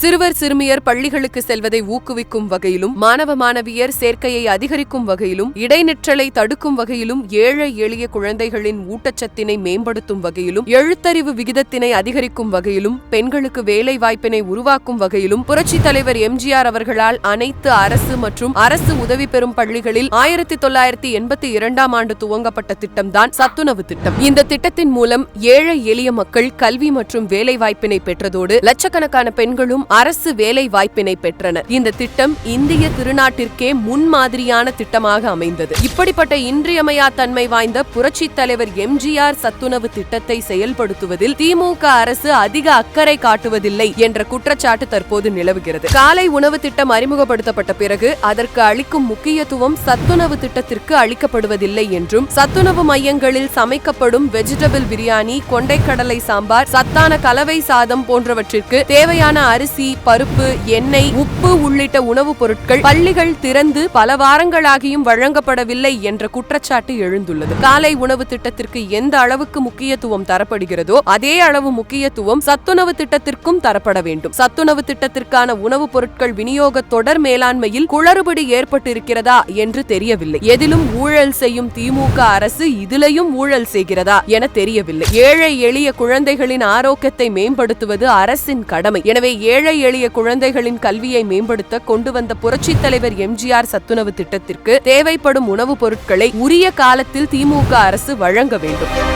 சிறுவர் சிறுமியர் பள்ளிகளுக்கு செல்வதை ஊக்குவிக்கும் வகையிலும் மாணவ மாணவியர் சேர்க்கையை அதிகரிக்கும் வகையிலும் இடைநிற்றலை தடுக்கும் வகையிலும் ஏழை எளிய குழந்தைகளின் ஊட்டச்சத்தினை மேம்படுத்தும் வகையிலும் எழுத்தறிவு விகிதத்தினை அதிகரிக்கும் வகையிலும் பெண்களுக்கு வேலை வாய்ப்பினை உருவாக்கும் வகையிலும் புரட்சித் தலைவர் எம்ஜிஆர் அவர்களால் அனைத்து அரசு மற்றும் அரசு உதவி பெறும் பள்ளிகளில் ஆயிரத்தி தொள்ளாயிரத்தி எண்பத்தி இரண்டாம் ஆண்டு துவங்கப்பட்ட திட்டம்தான் சத்துணவு திட்டம். இந்த திட்டத்தின் மூலம் ஏழை எளிய மக்கள் கல்வி மற்றும் வேலை வாய்ப்பினை பெற்றதோடு லட்சக்கணக்கான பெண்களும் அரசு வேலை வாய்ப்பினை பெற்றனர் இந்த திட்டம் இந்திய திருநாட்டிற்கே முன்மாதிரியான திட்டமாக அமைந்தது. இப்படிப்பட்ட இன்றியமையா தன்மை வாய்ந்த புரட்சி தலைவர் எம்ஜிஆர் சத்துணவு திட்டத்தை செயல்படுத்துவதில் திமுக அரசு அதிக அக்கறை காட்டுவதில்லை என்ற குற்றச்சாட்டு தற்போது நிலவுகிறது. காலை உணவு திட்டம் அறிமுகப்படுத்தப்பட்ட பிறகு அதற்கு அளிக்கும் முக்கியத்துவம் சத்துணவு திட்டத்திற்கு அளிக்கப்படுவதில்லை என்றும் சத்துணவு மையங்களில் சமைக்கப்படும் வெஜிடபிள் பிரியாணி கொண்டைக்கடலை சாம்பார் சத்தான கலவை சாதம் போன்றவற்றிற்கு தேவையான அரிசி பருப்பு எண்ணெய் உப்பு உள்ளிட்ட உணவுப் பொருட்கள் பள்ளிகள் திறந்து பல வாரங்களாகியும் வழங்கப்படவில்லை என்ற குற்றச்சாட்டு எழுந்துள்ளது. காலை உணவு திட்டத்திற்கு எந்த அளவுக்கு முக்கியத்துவம் தரப்படுகிறதோ அதே அளவு முக்கியத்துவம் சத்துணவு திட்டத்திற்கும் தரப்பட வேண்டும். சத்துணவு திட்டத்திற்கான உணவுப் பொருட்கள் விநியோக தொடர் மேலாண்மையில் குளறுபடி ஏற்பட்டிருக்கிறதா என்று தெரியவில்லை. எதிலும் ஊழல் செய்யும் திமுக அரசு இதிலையும் ஊழல் செய்கிறதா என தெரியவில்லை. ஏழை எளிய குழந்தைகளின் ஆரோக்கியத்தை மேம்படுத்துவது அரசின் கடமை. எனவே ஏழை எளிய குழந்தைகளின் கல்வியை மேம்படுத்த கொண்டு வந்த புரட்சி தலைவர் எம்ஜிஆர் சத்துணவு திட்டத்திற்கு தேவைப்படும் உணவுப் பொருட்களை உரிய காலத்தில் திமுக அரசு வழங்க வேண்டும்.